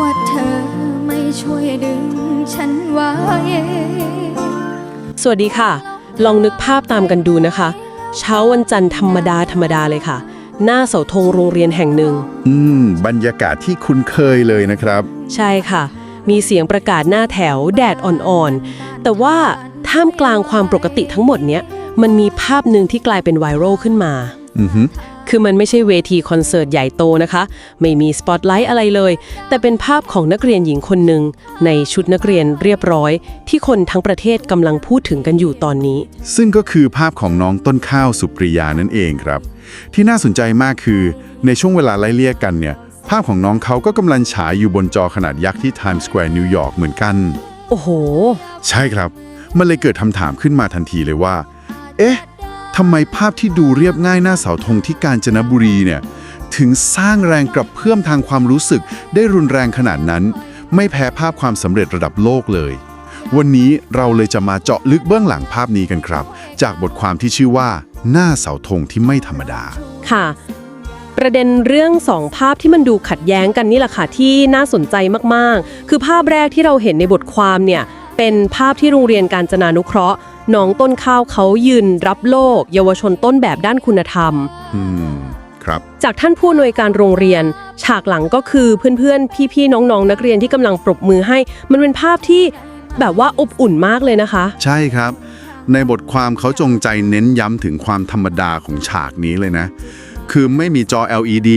ว่าเธอไม่ช่วยดึงฉันไว้ สวัสดีค่ะ ลองนึกภาพตามกันดูนะคะ เช้าวันจันทร์ธรรมดาธรรมดาเลยค่ะ หน้าเสาธงโรงเรียนแห่งหนึ่ง อืม บรรยากาศที่คุ้นเคยเลยนะครับ ใช่ค่ะ มีเสียงประกาศหน้าแถวแดดอ่อนๆ แต่ว่าท่ามกลางความปกติทั้งหมดเนี้ย มันมีภาพหนึ่งที่กลายเป็นไวรัลขึ้นมา อือฮึ คือมันไม่ใช่เวทีคอนเสิร์ตใหญ่โตนะคะ ไม่มีสปอตไลท์อะไรเลย แต่เป็นภาพของนักเรียนหญิงคนหนึ่งในชุดนักเรียนเรียบร้อย ที่คนทั้งประเทศกำลังพูดถึงกันอยู่ตอนนี้ ซึ่งก็คือภาพของน้องต้นข้าวสุปริยานั่นเองครับ ที่น่าสนใจมากคือในช่วงเวลาไล่เลี่ยกันเนี่ยภาพของน้องเขาก็กำลังฉายอยู่บนจอขนาดยักษ์ที่ Times Square นิวยอร์กเหมือนกัน โอ้โห ใช่ครับ มันเลยเกิดคำถามขึ้นมาทันทีเลยว่า เอ๊ะ ทำไมภาพที่ดูเรียบง่ายหน้าเสาธงที่กาญจนบุรีเนี่ยถึงสร้างแรงกระเพื่อมทางความรู้สึกได้รุนแรงขนาดนั้น ไม่แพ้ภาพความสำเร็จระดับโลกเลย วันนี้เราเลยจะมาเจาะลึกเบื้องหลังภาพนี้กันครับ จากบทความที่ชื่อว่า หน้าเสาธงที่ไม่ธรรมดา ค่ะ ประเด็นเรื่องสองภาพที่มันดูขัดแย้งกันนี่แหละค่ะที่น่าสนใจมากๆ คือภาพแรกที่เราเห็นในบทความเนี่ยเป็นภาพที่โรงเรียนการจนานุเคราะห์ น้องต้นข้าวเขายืนรับโลก เยาวชนต้นแบบด้านคุณธรรม อืม ครับ จากท่านผู้อำนวยการโรงเรียน ฉากหลังก็คือเพื่อนๆ พี่ๆ น้องๆ นักเรียนที่กำลังปรบมือให้ มันเป็นภาพที่แบบว่าอบอุ่นมากเลยนะคะ ใช่ครับ ในบทความเขาจงใจเน้นย้ำถึงความธรรมดาของฉากนี้เลยนะ คือไม่มีจอ LED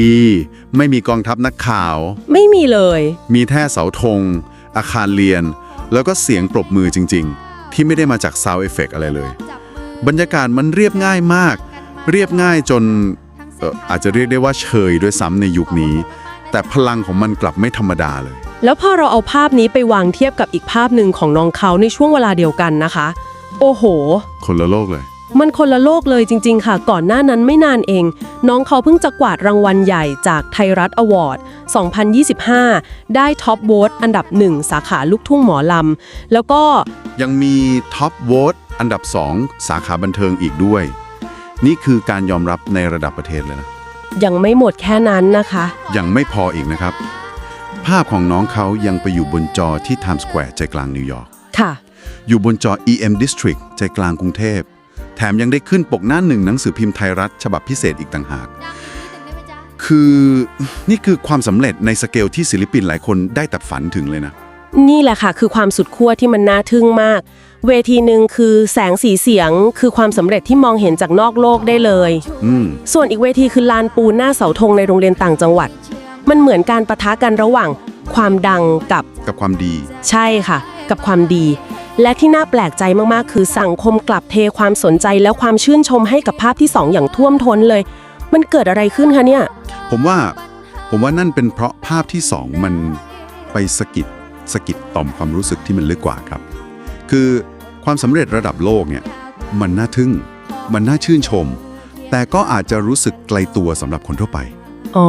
ไม่มีกองทัพนักข่าว ไม่มีเลย มีแท่เสาธง อาคารเรียน แล้วก็เสียงปรบมือจริง ๆ ที่ไม่ได้มาจากซาวเอฟเฟกอะไรเลย บรรยากาศมันเรียบง่ายมาก เรียบง่ายจนเอ่ออาจจะเรียกได้ว่าเชยด้วยซ้ำในยุคนี้ แต่พลังของมันกลับไม่ธรรมดาเลย แล้วพอเราเอาภาพนี้ไปวางเทียบกับอีกภาพหนึ่งของน้องเขาในช่วงเวลาเดียวกันนะคะ โอ้โห คนละโลกเลย มันคนละโลกเลยจริง ๆ ค่ะ ก่อนหน้านั้นไม่นานเอง น้องเขาเพิ่งจะกวาดรางวัลใหญ่จากไทยรัฐอวอร์ด 2025 ได้ท็อปโหวตอันดับหนึ่งสาขาลูกทุ่งหมอลำ แล้วก็ยังมีท็อปโหวตอันดับ 2 สาขาบันเทิงอีกด้วย นี่คือการยอมรับในระดับประเทศเลยนะ ยังไม่หมดแค่นั้นนะคะ ยังไม่พออีกนะครับ ภาพของน้องเขายังไปอยู่บนจอที่ Times Square ใจกลางนิวยอร์กค่ะ อยู่บนจอ EM District ใจกลางกรุงเทพ แถมยังได้ขึ้นปกหน้าหนึ่งหนังสือพิมพ์ไทยรัฐ ฉบับพิเศษอีกต่างหาก คือนี่คือความสำเร็จในสเกลที่ศิลปินหลายคนได้แต่ฝันถึงเลยนะ นี่แหละค่ะ คือความสุดขั้วที่มันน่าทึ่งมาก เวทีหนึ่งคือแสงสีเสียง คือความสำเร็จที่มองเห็นจากนอกโลกได้เลย อืม ส่วนอีกเวทีคือลานปูนหน้าเสาธงในโรงเรียนต่างจังหวัด มันเหมือนการประทะกันระหว่าง ความดังกับกับความดี ใช่ค่ะ กับความดี และที่น่าแปลกใจมากๆ คือสังคมกลับเทความสนใจและความชื่นชมให้กับภาพที่สองอย่างท่วมท้นเลย มันเกิดอะไรขึ้นคะเนี่ย ผมว่าผมว่านั่นเป็นเพราะภาพที่สองมันไปสะกิดสะกิดต่อมความรู้สึกที่มันลึกกว่าครับ คือความสำเร็จระดับโลกเนี่ยมันน่าทึ่ง มันน่าชื่นชม แต่ก็อาจจะรู้สึกไกลตัวสำหรับคนทั่วไป อ๋อ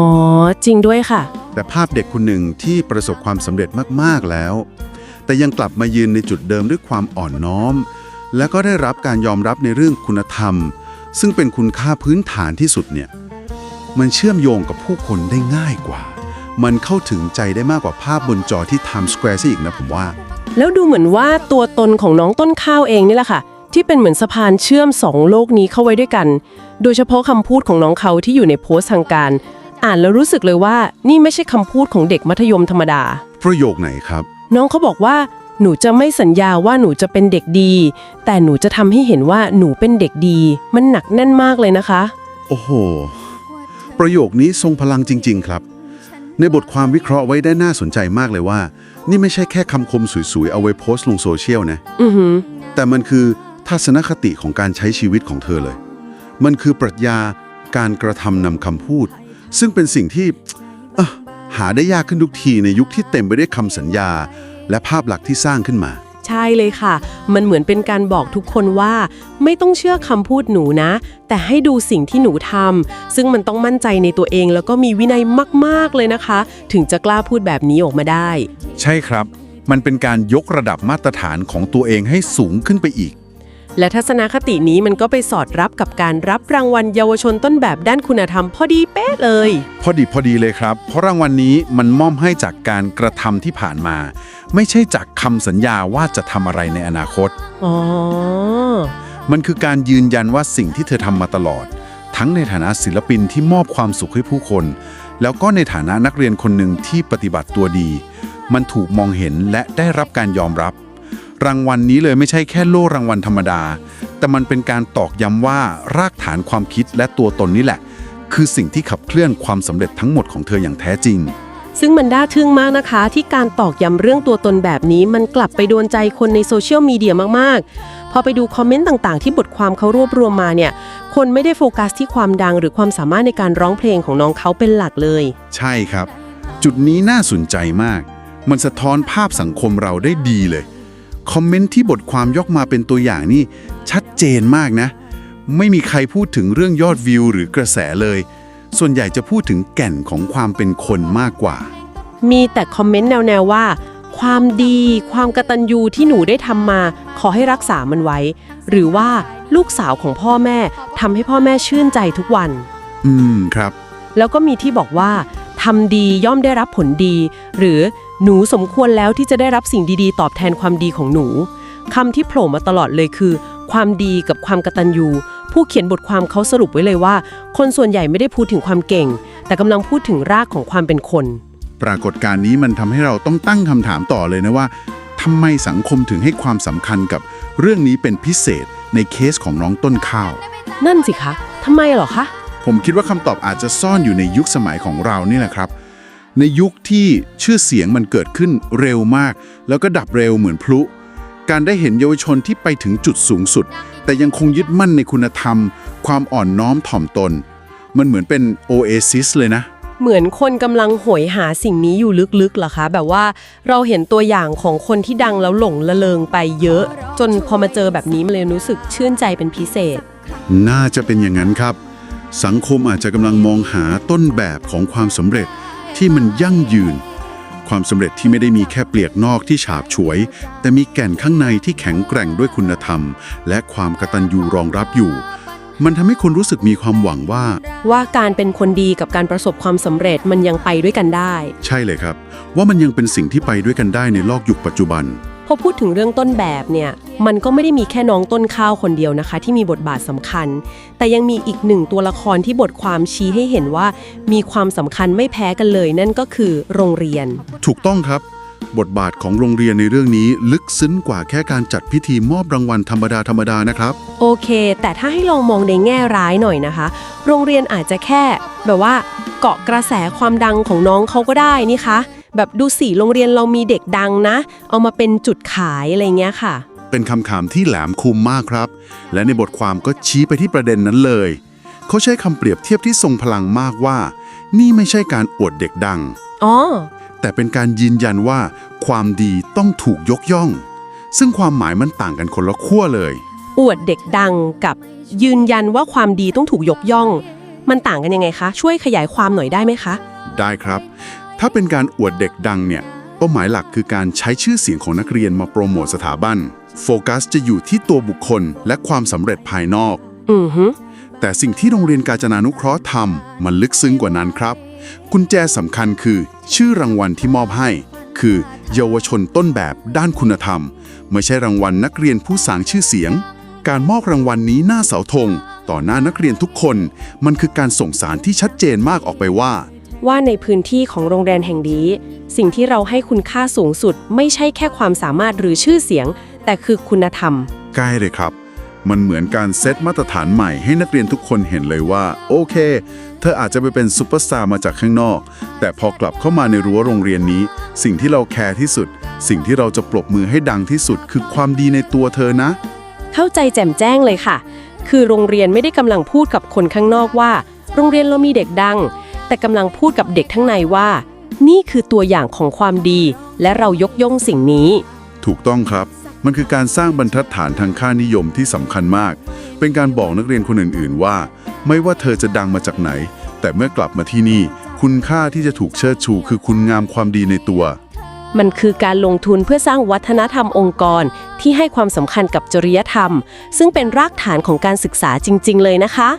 จริงด้วยค่ะ แต่ภาพเด็กคนหนึ่งที่ประสบความสำเร็จมากๆแล้ว แต่ยังกลับมายืนในจุดเดิมด้วยความอ่อนน้อม และก็ได้รับการยอมรับในเรื่องคุณธรรม ซึ่งเป็นคุณค่าพื้นฐานที่สุดเนี่ยมันเชื่อมโยงกับผู้คนได้ง่ายกว่า มันเข้าถึงใจได้มากกว่าภาพบนจอที่ Times Square ซะอีกนะผมว่า แล้วดูเหมือนว่าตัวตนของน้องต้นข้าวเองนี่แหละค่ะ ที่เป็นเหมือนสะพานเชื่อมสองโลกนี้เข้าไว้ด้วยกัน โดยเฉพาะคำพูดของน้องเขาที่อยู่ในโพสต์ทางการ อ่านแล้วรู้สึกเลยว่านี่ไม่ใช่คำพูดของเด็กมัธยมธรรมดา ประโยคไหนครับ น้องเขาบอกว่า หนูจะไม่สัญญาว่าหนูจะเป็นเด็กดี แต่หนูจะทำให้เห็นว่าหนูเป็นเด็กดี มันหนักแน่นมากเลยนะคะ โอ้โห ประโยคนี้ทรงพลังจริง ๆ ครับ ในบทความวิเคราะห์ไว้ได้น่าสนใจมากเลยว่า นี่ไม่ใช่แค่คำคมสวยๆ เอาไว้โพสต์ลงโซเชียลนะ อือหือ แต่มันคือทัศนคติของการใช้ชีวิตของเธอเลย มันคือปรัชญาการกระทำนำคำพูด ซึ่งเป็นสิ่งที่เอ้อ หาได้ยากขึ้นทุกทีในยุคที่เต็มไปด้วยคำสัญญา และภาพลักษณ์ที่สร้างขึ้นมา ใช่เลยค่ะ มันเหมือนเป็นการบอกทุกคนว่า ไม่ต้องเชื่อคำพูดหนูนะ แต่ให้ดูสิ่งที่หนูทำซึ่งมันต้องมั่นใจในตัวเองแล้วก็มีวินัยมากๆเลยนะคะ ถึงจะกล้าพูดแบบนี้ออกมาได้ ใช่ครับ มันเป็นการยกระดับมาตรฐานของตัวเองให้สูงขึ้นไปอีก และทัศนคตินี้มันก็ไปสอดรับกับการรับรางวัลเยาวชนต้นแบบด้านคุณธรรมพอดีเป๊ะเลย พอดีพอดีเลยครับ เพราะรางวัลนี้มันมอบให้จากการกระทำที่ผ่านมา ไม่ใช่จากคำสัญญาว่าจะทำอะไรในอนาคต อ๋อ มันคือการยืนยันว่าสิ่งที่เธอทำมาตลอด ทั้งในฐานะศิลปินที่มอบความสุขให้ผู้คน แล้วก็ในฐานะนักเรียนคนหนึ่งที่ปฏิบัติตัวดี มันถูกมองเห็นและได้รับการยอมรับ รางวัลนี้เลยไม่ใช่แค่โล่รางวัลธรรมดา แต่มันเป็นการตอกย้ำว่ารากฐานความคิดและตัวตนนี่แหละ คือสิ่งที่ขับเคลื่อนความสำเร็จทั้งหมดของเธออย่างแท้จริง ซึ่งมันน่าทึ่งมากนะคะ ที่การตอกย้ำเรื่องตัวตนแบบนี้ มันกลับไปโดนใจคนในโซเชียลมีเดียมากๆ พอไปดูคอมเมนต์ต่างๆ ที่บทความเขารวบรวมมาเนี่ย คนไม่ได้โฟกัสที่ความดังหรือความสามารถในการร้องเพลงของน้องเขาเป็นหลักเลย ใช่ครับ จุดนี้น่าสนใจมาก มันสะท้อนภาพสังคมเราได้ดีเลย คอมเมนต์ที่บทความยกมาเป็นตัวอย่างนี่ชัดเจนมากนะ ไม่มีใครพูดถึงเรื่องยอดวิวหรือกระแสเลย ส่วนใหญ่จะพูดถึงแก่นของความเป็นคนมากกว่า มีแต่คอมเมนต์แนวๆว่า ความดี ความกตัญญูที่หนูได้ทำมา ขอให้รักษามันไว้ หรือว่าลูกสาวของพ่อแม่ทำให้พ่อแม่ชื่นใจทุกวัน อืมครับ แล้วก็มีที่บอกว่า ทำดีย่อมได้รับผลดี หรือหนูสมควรแล้วที่จะได้รับสิ่งดีๆ ตอบแทนความดีของหนูคำที่โผล่มาตลอดเลยคือ ความดีกับความกตัญญูผู้เขียนบทความเขาสรุปไว้เลยว่า คนส่วนใหญ่ไม่ได้พูดถึงความเก่ง แต่กำลังพูดถึงรากของความเป็นคน ปรากฏการณ์นี้มันทำให้เราต้องตั้งคำถามต่อเลยนะว่าทำไมสังคมถึงให้ความสำคัญกับเรื่องนี้เป็นพิเศษในเคสของน้องต้นข้าว นั่นสิคะทำไมเหรอคะ ผมคิดว่าคำตอบอาจจะซ่อนอยู่ในยุคสมัยของเรานี่แหละครับ ในยุคที่ชื่อเสียงมันเกิดขึ้นเร็วมาก แล้วก็ดับเร็วเหมือนพลุ การได้เห็นเยาวชนที่ไปถึงจุดสูงสุด แต่ยังคงยึดมั่นในคุณธรรม ความอ่อนน้อมถ่อมตน มันเหมือนเป็นโอเอซิสเลยนะเหมือนคนกำลังโหยหาสิ่งนี้อยู่ลึกๆเหรอคะ แบบว่าเราเห็นตัวอย่างของคนที่ดังแล้วหลงละเลงไปเยอะ จนพอมาเจอแบบนี้มันเลยรู้สึกชื่นใจเป็นพิเศษ น่าจะเป็นอย่างนั้นครับ สังคมอาจจะกำลังมองหาต้นแบบของความสำเร็จที่มันยั่งยืน ความสำเร็จที่ไม่ได้มีแค่เปลือกนอกที่ฉาบฉวย แต่มีแก่นข้างในที่แข็งแกร่งด้วยคุณธรรม และความกตัญญูรองรับอยู่ มันทำให้คนรู้สึกมีความหวังว่า ว่าการเป็นคนดีกับการประสบความสำเร็จมันยังไปด้วยกันได้ ใช่เลยครับ ว่ามันยังเป็นสิ่งที่ไปด้วยกันได้ในโลกยุคปัจจุบันพ อพูดถึงเรื่องต้นแบบเนี่ยมันก็ไม่ได้มีแค่น้องต้นข้าวคนเดียวนะคะ ที่มีบทบาทสำคัญ แต่ยังมีอีกหนึ่งตัวละครที่บทความชี้ให้เห็นว่า มีความสำคัญไม่แพ้กันเลย นั่นก็คือโรงเรียน ถูกต้องครับ บทบาทของโรงเรียนในเรื่องนี้ลึกซึ้งกว่าแค่การจัดพิธีมอบรางวัลธรรมดาธรรมดานะครับ โอเค แต่ถ้าให้ลองมองในแง่ร้ายหน่อยนะคะ โรงเรียนอาจจะแค่ แบบว่า เกาะกระแสความดังของน้องเขาก็ได้นี่คะ แบบดูสิโรงเรียนเรามีเด็กดังนะ เอามาเป็นจุดขายอะไรเงี้ยค่ะ เป็นคำถามที่แหลมคมมากครับ และในบทความก็ชี้ไปที่ประเด็นนั้นเลย เขาใช้คำเปรียบเทียบที่ทรงพลังมากว่า นี่ไม่ใช่การอวดเด็กดัง อ๋อ แต่เป็นการยืนยันว่า ความดีต้องถูกยกย่อง ซึ่งความหมายมันต่างกันคนละขั้วเลย อวดเด็กดังกับยืนยันว่าความดีต้องถูกยกย่อง มันต่างกันยังไงคะ ช่วยขยายความหน่อยได้ไหมคะ ได้ครับ ถ้าเป็นการอวดเด็กดังเนี่ยเป้าหมายหลักคือการใช้ชื่อเสียงของนักเรียนมาโปรโมทสถาบัน โฟกัสจะอยู่ที่ตัวบุคคลและความสำเร็จภายนอก อือฮึแต่สิ่งที่โรงเรียนกาญจนานุเคราะห์ทำมันลึกซึ้งกว่านั้นครับ กุญแจสำคัญคือ ชื่อรางวัลที่มอบให้ คือ เยาวชนต้นแบบด้านคุณธรรม ไม่ใช่รางวัลนักเรียนผู้สร้างชื่อเสียง การมอบรางวัลนี้หน้าเสาธง ต่อหน้านักเรียนทุกคน มันคือการส่งสารที่ชัดเจนมากออกไปว่า ว่าในพื้นที่ของโรงเรียนแห่งนี้ สิ่งที่เราให้คุณค่าสูงสุด ไม่ใช่แค่ความสามารถหรือชื่อเสียง แต่คือคุณธรรม ใกล้เลยครับ มันเหมือนการเซตมาตรฐานใหม่ให้นักเรียนทุกคนเห็นเลยว่า โอเค เธออาจจะไปเป็นซูเปอร์สตาร์มาจากข้างนอก แต่พอกลับเข้ามาในรั้วโรงเรียนนี้ สิ่งที่เราแคร์ที่สุด สิ่งที่เราจะปรบมือให้ดังที่สุด คือความดีในตัวเธอนะ เข้าใจแจ่มแจ้งเลยค่ะ คือโรงเรียนไม่ได้กำลังพูดกับคนข้างนอกว่า โรงเรียนเรามีเด็กดัง แต่กำลังพูดกับเด็กทั้างในว่า นี่คือตัวอย่างของความดี และเรายกย่องสิ่งนี้ ถูกต้องครับ มันคือการสร้างบรรทัดฐานทางค่านิยมที่สำคัญมาก เป็นการบอกนักเรียนคนอื่น ๆ ว่า ไม่ว่าเธอจะดังมาจากไหน แต่เมื่อกลับมาที่นี่ คุณค่าที่จะถูกเชิดชู คือคุณงามความดีในตัว มันคือการลงทุนเพื่อสร้างวัฒนธรรมองค์กร ที่ให้ความสำคัญกับจริยธรรม ซึ่งเป็นรากฐานของการศึกษาจริง ๆ เลยนะคะ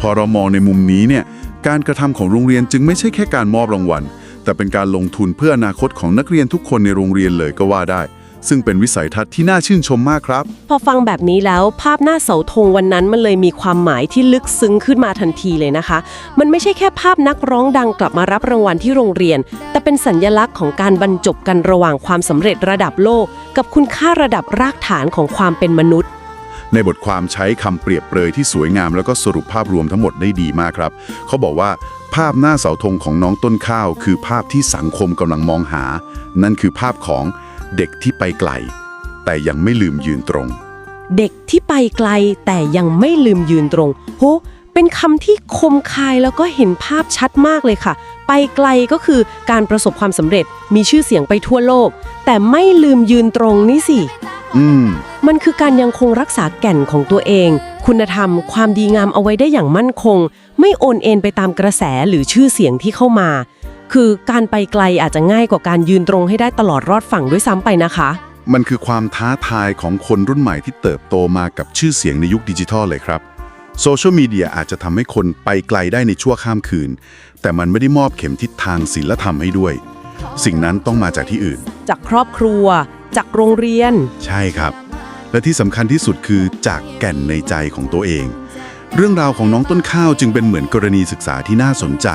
พอเรามองในมุมนี้เนี่ย การกระทำของโรงเรียนจึงไม่ใช่แค่การมอบรางวัล แต่เป็นการลงทุนเพื่ออนาคตของนักเรียนทุกคนในโรงเรียนเลยก็ว่าได้ ซึ่งเป็นวิสัยทัศน์ที่น่าชื่นชมมากครับ พอฟังแบบนี้แล้วภาพหน้าเสาธงวันนั้นมันเลยมีความหมายที่ลึกซึ้งขึ้นมาทันทีเลยนะคะ มันไม่ใช่แค่ภาพนักร้องดังกลับมารับรางวัลที่โรงเรียน แต่เป็นสัญญลักษณ์ของการบรรจบกันระหว่างความสำเร็จระดับโลก กับคุณค่าระดับรากฐานของความเป็นมนุษย์ ในบทความใช้คำเปรียบเปรยที่สวยงามแล้วก็สรุปภาพรวมทั้งหมดได้ดีมากครับ เขาบอกว่าภาพหน้าเสาธงของน้องต้นข้าว คือภาพที่สังคมกำลังมองหา นั่นคือภาพของเด็กที่ไปไกล แต่ยังไม่ลืมยืนตรง เด็กที่ไปไกลแต่ยังไม่ลืมยืนตรงโหเป็นคำที่คมคายแล้วก็เห็นภาพชัดมากเลยค่ะ ไปไกลก็คือการประสบความสำเร็จมีชื่อเสียงไปทั่วโลก แต่ไม่ลืมยืนตรงนี่สิ อืม มันคือการยังคงรักษาแก่นของตัวเอง คุณธรรม ความดีงามเอาไว้ได้อย่างมั่นคง ไม่โอนเอ็นไปตามกระแสหรือชื่อเสียงที่เข้ามา คือการไปไกลอาจจะง่ายกว่าการยืนตรงให้ได้ตลอดรอดฝั่งด้วยซ้ำไปนะคะ มันคือความท้าทายของคนรุ่นใหม่ที่เติบโตมากับชื่อเสียงในยุคดิจิทัลเลยครับโซเชียลมีเดียอาจจะทำให้คนไปไกลได้ในชั่วข้ามคืน แต่มันไม่ได้มอบเข็มทิศทางศีลธรรมให้ด้วย สิ่งนั้นต้องมาจากที่อื่น จากครอบครัว จากโรงเรียน ใช่ครับ และที่สำคัญที่สุดคือจากแก่นในใจของตัวเอง เรื่องราวของน้องต้นข้าวจึงเป็นเหมือนกรณีศึกษาที่น่าสนใจ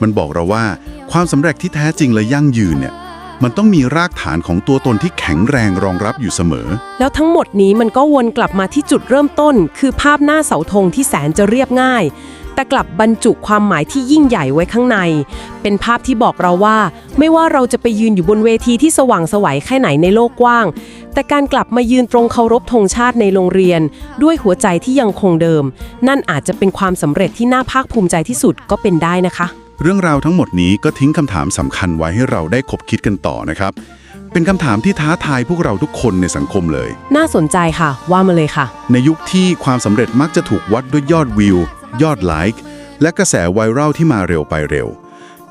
มันบอกเราว่าความสำเร็จที่แท้จริงและยั่งยืนเนี่ยมันต้องมีรากฐานของตัวตนที่แข็งแรงรองรับอยู่เสมอ แล้วทั้งหมดนี้มันก็วนกลับมาที่จุดเริ่มต้น คือภาพหน้าเสาธงที่แสนจะเรียบง่าย แต่กลับบรรจุความหมายที่ยิ่งใหญ่ไว้ข้างใน เป็นภาพที่บอกเราว่า ไม่ว่าเราจะไปยืนอยู่บนเวทีที่สว่างไสวัยแค่ไหนในโลกกว้าง แต่การกลับมายืนตรงเคารพธงชาติในโรงเรียน ด้วยหัวใจที่ยังคงเดิม นั่นอาจจะเป็นความสำเร็จที่น่าภาคภูมิใจที่สุดก็เป็นได้นะคะ เรื่องราวทั้งหมดนี้ก็ทิ้งคำถามสำคัญไว้ให้เราได้คบคิดกันต่อนะครับ เป็นคำถามที่ท้าทายพวกเราทุกคนในสังคมเลย น่าสนใจค่ะ ว่ามาเลยค่ะ ในยุคที่ความสำเร็จมักจะถูกวัดด้วยยอดวิว ยอดไลค์และกระแสไวรัลที่มาเร็วไปเร็ว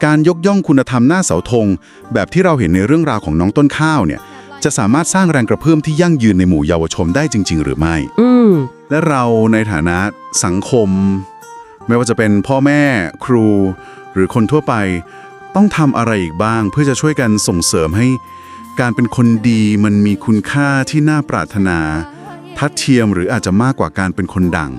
การยกย่องคุณธรรมหน้าเสาธง แบบที่เราเห็นในเรื่องราวของน้องต้นข้าวเนี่ยจะสามารถสร้างแรงกระเพื่อมที่ยั่งยืนในหมู่เยาวชนได้จริง ๆ หรือไม่ อืม และเราในฐานะสังคม ไม่ว่าจะเป็นพ่อแม่ครู หรือคนทั่วไป ต้องทำอะไรอีกบ้าง เพื่อจะช่วยกันส่งเสริมให้ การเป็นคนดีมันมีคุณค่าที่น่าปรารถนา ทัดเทียมหรืออาจจะมากกว่าการเป็นคนดัง